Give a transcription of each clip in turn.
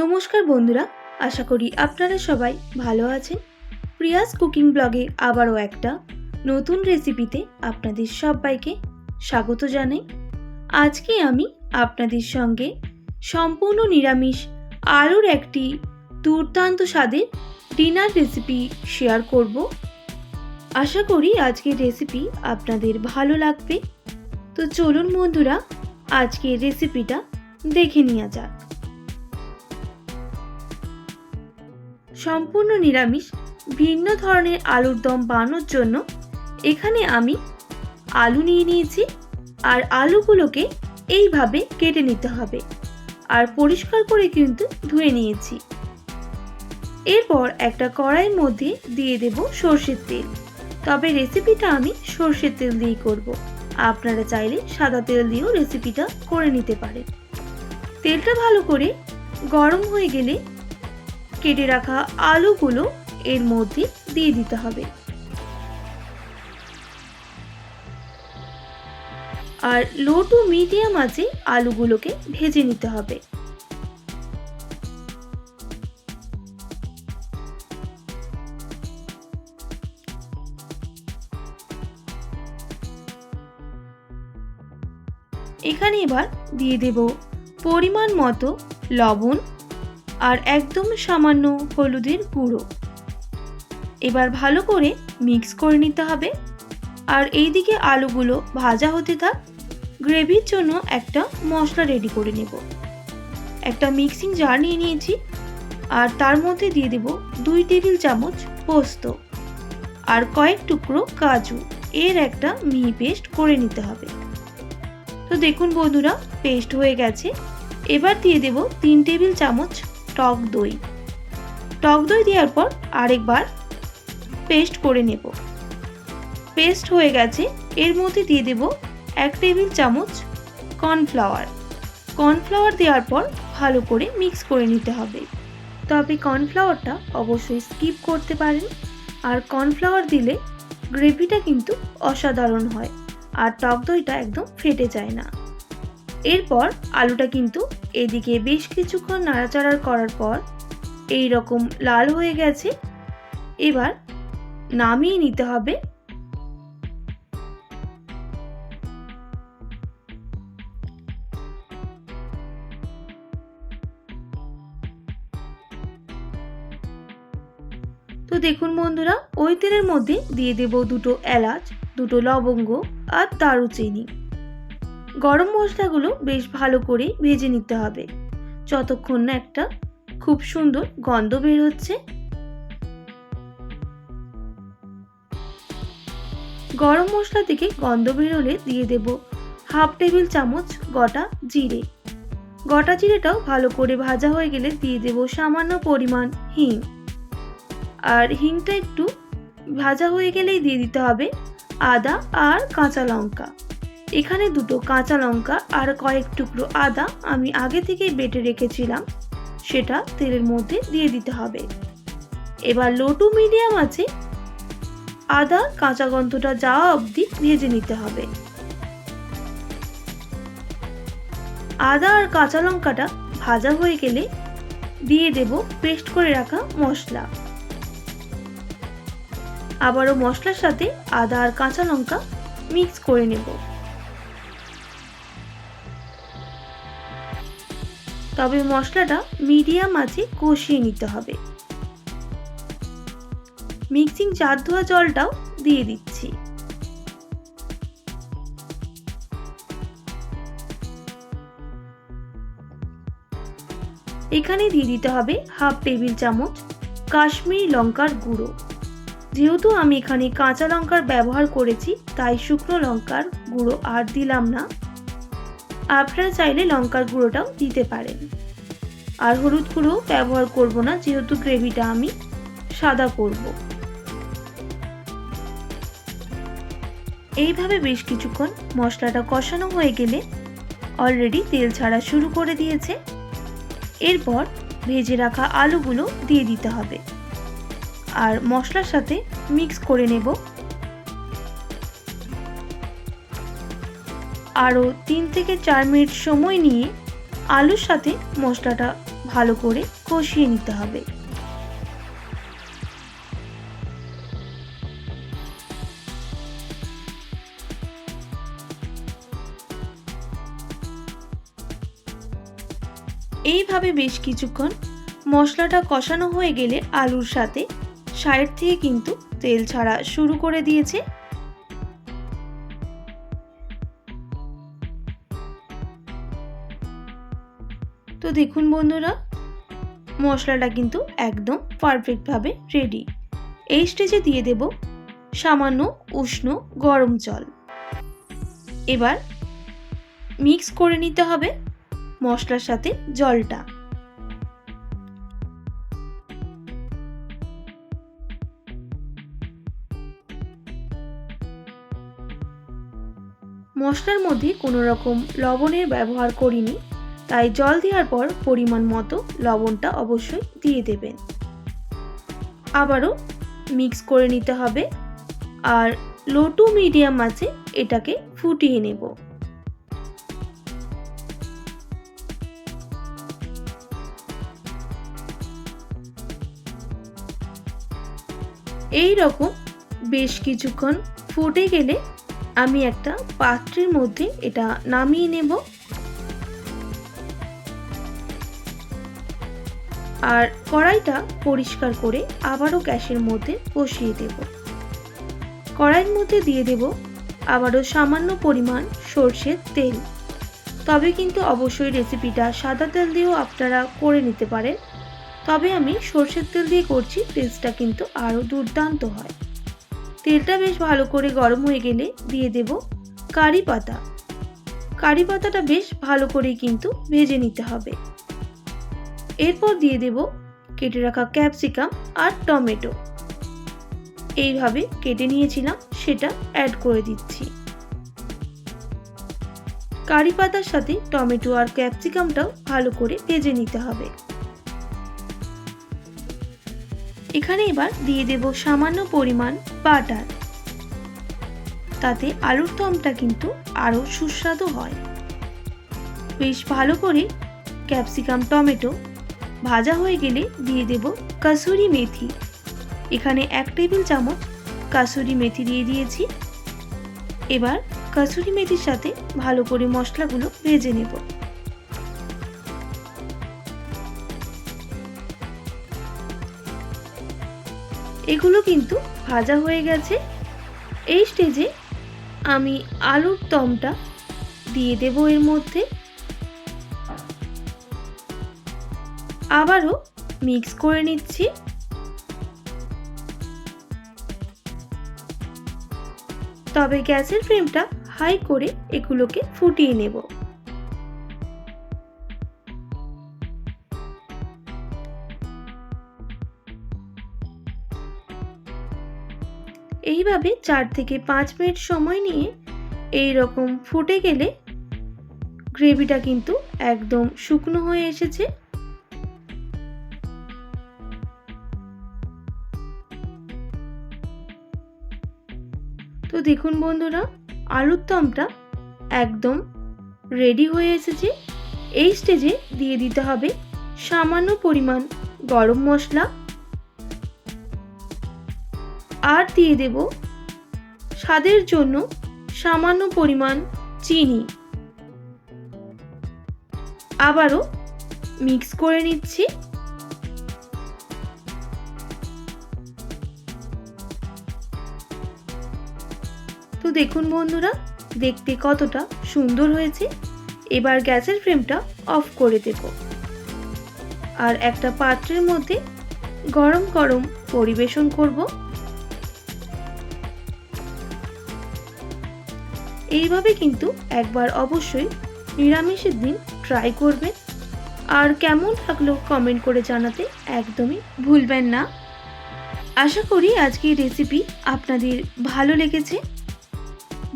নমস্কার বন্ধুরা, আশা করি আপনারা সবাই ভালো আছেন। প্রিয়াস কুকিং ব্লগে আবারও একটা নতুন রেসিপিতে আপনাদের সবাইকে স্বাগত জানাই। আজকে আমি আপনাদের সঙ্গে সম্পূর্ণ নিরামিষ আলুর একটি দুর্দান্ত স্বাদের ডিনার রেসিপি শেয়ার করব। আশা করি আজকের রেসিপি আপনাদের ভালো লাগবে। তো চলুন বন্ধুরা, আজকের রেসিপিটা দেখে নেওয়া যাক। সম্পূর্ণ নিরামিষ, ভিন্ন ধরনের আলুর দম বানানোর জন্য এখানে আমি আলু নিয়ে নিয়েছি আর আলুগুলোকে এইভাবে কেটে নিতে হবে আর পরিষ্কার করে কিন্তু ধুয়ে নিয়েছি। এরপর একটা কড়াইয়ের মধ্যে দিয়ে দেব সর্ষের তেল। তবে রেসিপিটা আমি সর্ষের তেল দিয়েই করব। আপনারা চাইলে সাদা তেল দিয়েও রেসিপিটা করে নিতে পারেন। তেলটা ভালো করে গরম হয়ে গেলে কেটে রাখা আলুগুলো এর মধ্যে দিয়ে দিতে হবে। আর লো টু মিডিয়াম আছে আলুগুলোকে ভেজে নিতে হবে। এখানে এবার দিয়ে দেব পরিমাণ মতো লবণ আর একদম সামান্য হলুদের গুঁড়ো। এবার ভালো করে মিক্স করে নিতে হবে। আর এইদিকে আলুগুলো ভাজা হতে থাক, গ্রেভির জন্য একটা মশলা রেডি করে নেব। একটা মিক্সিং জার নিয়ে নিয়েছি, আর তার মধ্যে দিয়ে দেব দুই টেবিল চামচ পোস্ত আর কয়েক টুকরো কাজু। এর একটা মিহি পেস্ট করে নিতে হবে। তো দেখুন বন্ধুরা পেস্ট হয়ে গেছে। এবার দিয়ে দেব তিন টেবিল চামচ টক দই। টক দই দেওয়ার পর আরেকবার পেস্ট করে নেব। পেস্ট হয়ে গেছে, এর মধ্যে দিয়ে দেব এক টেবিল চামচ কর্নফ্লাওয়ার কর্নফ্লাওয়ার দেওয়ার পর ভালো করে মিক্স করে নিতে হবে। তবে কর্নফ্লাওয়ারটা অবশ্যই স্কিপ করতে পারেন। আর কর্নফ্লাওয়ার দিলে গ্রেভিটা কিন্তু অসাধারণ হয়। আর টক দইটা একদম ফেটে যায় না। এরপর আলুটা কিন্তু এদিকে বেশ কিছুক্ষণ নাড়াচাড়া করার পর এই রকম লাল হয়ে গেছে। এবার নামিয়ে নিতে হবে। তো দেখুন বন্ধুরা, ওই তেলের মধ্যে দিয়ে দেব দুটো এলাচ, দুটো লবঙ্গ আর দারুচিনি। গরম মশলাগুলো বেশ ভালো করে ভেজে নিতে হবে। যতক্ষণ না একটা খুব সুন্দর গন্ধ বের হচ্ছে। গরম মশলা থেকে গন্ধ বেরোলে দিয়ে দেব হাফ টেবিল চামচ গোটা জিরে। গোটা জিরেটাও ভালো করে ভাজা হয়ে গেলে দিয়ে দেব সামান্য পরিমাণ হিং। আর হিংটা একটু ভাজা হয়ে গেলেই দিয়ে দিতে হবে আদা আর কাঁচা লঙ্কা। এখানে দুটো কাঁচা লঙ্কা আর কয়েক টুকরো আদা আমি আগে থেকেই বেটে রেখেছিলাম। সেটা তেলের মধ্যে দিয়ে দিতে হবে। এবার লো টু মিডিয়াম আছে। আদা, কাঁচা গন্ধটা যাওয়া অবধি ভেজে নিতে হবে। আদা আর কাঁচা লঙ্কাটা ভাজা হয়ে গেলে দিয়ে দেব পেস্ট করে রাখা মশলা। আবারও মশলার সাথে আদা আর কাঁচা লঙ্কা মিক্স করে নেব। তবে মশলাটা মিডিয়াম আছে কষিয়ে নিতে হবে। মিক্সিং চার ধোয়া জলটাও দিয়ে দিচ্ছি। এখানে দিয়ে দিতে হবে হাফ টেবিল চামচ কাশ্মীরি লঙ্কার গুঁড়ো। যেহেতু আমি এখানে কাঁচা লঙ্কার ব্যবহার করেছি, তাই শুকনো লঙ্কার গুঁড়ো আর দিলাম না। আপনারা চাইলে লঙ্কার গুঁড়োটাও দিতে পারেন। আর হলুদ গুঁড়ো ব্যবহার করব না, যেহেতু গ্রেভিটা আমি সাদা করব। এইভাবে বেশ কিছুক্ষণ মশলাটা কষানো হয়ে গেলে অলরেডি তেল ছাড়া শুরু করে দিয়েছে। এরপর ভেজে রাখা আলুগুলো দিয়ে দিতে হবে। আর মশলার সাথে মিক্স করে নেব। আরও তিন থেকে চার মিনিট সময় নিয়ে আলুর সাথে মশলাটা ভালো করে কষিয়ে নিতে হবে। এইভাবে বেশ কিছুক্ষণ মশলাটা কষানো হয়ে গেলে আলুর সাথে সাইড থেকে কিন্তু তেল ছাড়া শুরু করে দিয়েছে তো দেখুন বন্ধুরা, মশলাটা কিন্তু একদম পারফেক্টভাবে রেডি এই স্টেজে দিয়ে দেব সামান্য উষ্ণ গরম জল। এবার মিক্স করে নিতে হবে মশলার সাথে জলটা। মশলার মধ্যে কোনো রকম লবণের ব্যবহার করিনি। তাই জল দেওয়ার পর পরিমাণ মতো লবণটা অবশ্যই দিয়ে দেবেন। আবারও মিক্স করে নিতে হবে আর লো টু মিডিয়াম আছে এটাকে ফুটিয়ে নেব। এই রকম বেশ কিছুক্ষণ ফুটে গেলে আমি একটা পাত্রের মধ্যে এটা নামিয়ে নেব। আর কড়াইটা পরিষ্কার করে আবারও গ্যাসের মধ্যে বসিয়ে দেব। কড়াইয়ের মধ্যে দিয়ে দেব আবারও সামান্য পরিমাণ সর্ষের তেল। তবে কিন্তু অবশ্যই রেসিপিটা সাদা তেল দিয়েও আপনারা করে নিতে পারেন। তবে আমি সর্ষের তেল দিয়ে করছি, টেস্টটা কিন্তু আরও দুর্দান্ত হয়। তেলটা বেশ ভালো করে গরম হয়ে গেলে দিয়ে দেব কারি পাতা। কারি পাতাটা বেশ ভালো করেই কিন্তু ভেজে নিতে হবে। এরপর দিয়ে দেব কেটে রাখা ক্যাপসিকাম আর টমেটো। এইভাবে কেটে নিয়েছিলাম, সেটা অ্যাড করে দিচ্ছি। কারি পাতার সাথে টমেটো আর ক্যাপসিকামটাও ভালো করে ভেজে নিতে হবে। এখানে এবার দিয়ে দেব সামান্য পরিমাণ বাটার। তাতে আলুর দমটা কিন্তু আরও সুস্বাদু হয়। বেশ ভালো করে ক্যাপসিকাম, টমেটো ভাজা হয়ে গেলে দিয়ে দেব কাসুরি মেথি। এখানে এক টেবিল চামচ কাসুরি মেথি দিয়ে দিয়েছি। এবার কাসুরি মেথির সাথে ভালো করে মশলাগুলো ভেজে নেব। এগুলো কিন্তু ভাজা হয়ে গেছে। এই স্টেজে আমি আলুর দমটা দিয়ে দেব এর মধ্যে। আবারও মিক্স করে নিচ্ছি। তবে গ্যাসের ফ্লেমটা হাই করে এগুলোকে ফুটিয়ে নেব। এইভাবে চার থেকে পাঁচ মিনিট সময় নিয়ে এই রকম ফুটে গেলে গ্রেভিটা কিন্তু একদম শুকনো হয়ে এসেছে। তো দেখুন বন্ধুরা আলুর দমটা একদম রেডি হয়ে এসেছে। এই স্টেজে দিয়ে দিতে হবে সামান্য পরিমাণ গরম মশলা। আর দিয়ে দেব স্বাদের জন্য সামান্য পরিমাণ চিনি। আবারও মিক্স করে নিচ্ছি। তো দেখুন বন্ধুরা, দেখতে কতটা সুন্দর হয়েছে। এবার গ্যাসের ফ্লেমটা অফ করে দেব। আর একটা পাত্রের মধ্যে গরম গরম পরিবেশন করব। এইভাবে কিন্তু একবার অবশ্যই নিরামিষের দিন ট্রাই করবেন। আর কেমন থাকল কমেন্ট করে জানাতে একদমই ভুলবেন না। আশা করি আজকের রেসিপি আপনাদের ভালো লেগেছে।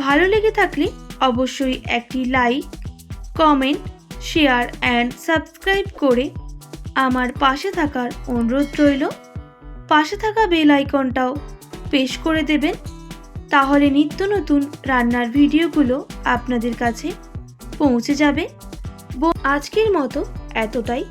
ভালো লেগে থাকলে অবশ্যই একটি like comment share and subscribe করে আমার পাশে থাকার অনুরোধ রইল। পাশে থাকা বেল আইকনটাও পেশ করে দেবেন। তাহলে নিত্য নতুন রান্নার ভিডিওগুলো আপনাদের কাছে পৌঁছে যাবে। আজকের মতো এতটাই।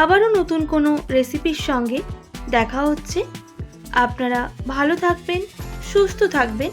আবারও নতুন কোনো রেসিপির সঙ্গে দেখা হচ্ছে। আপনারা ভালো থাকবেন, সুস্থ থাকবেন।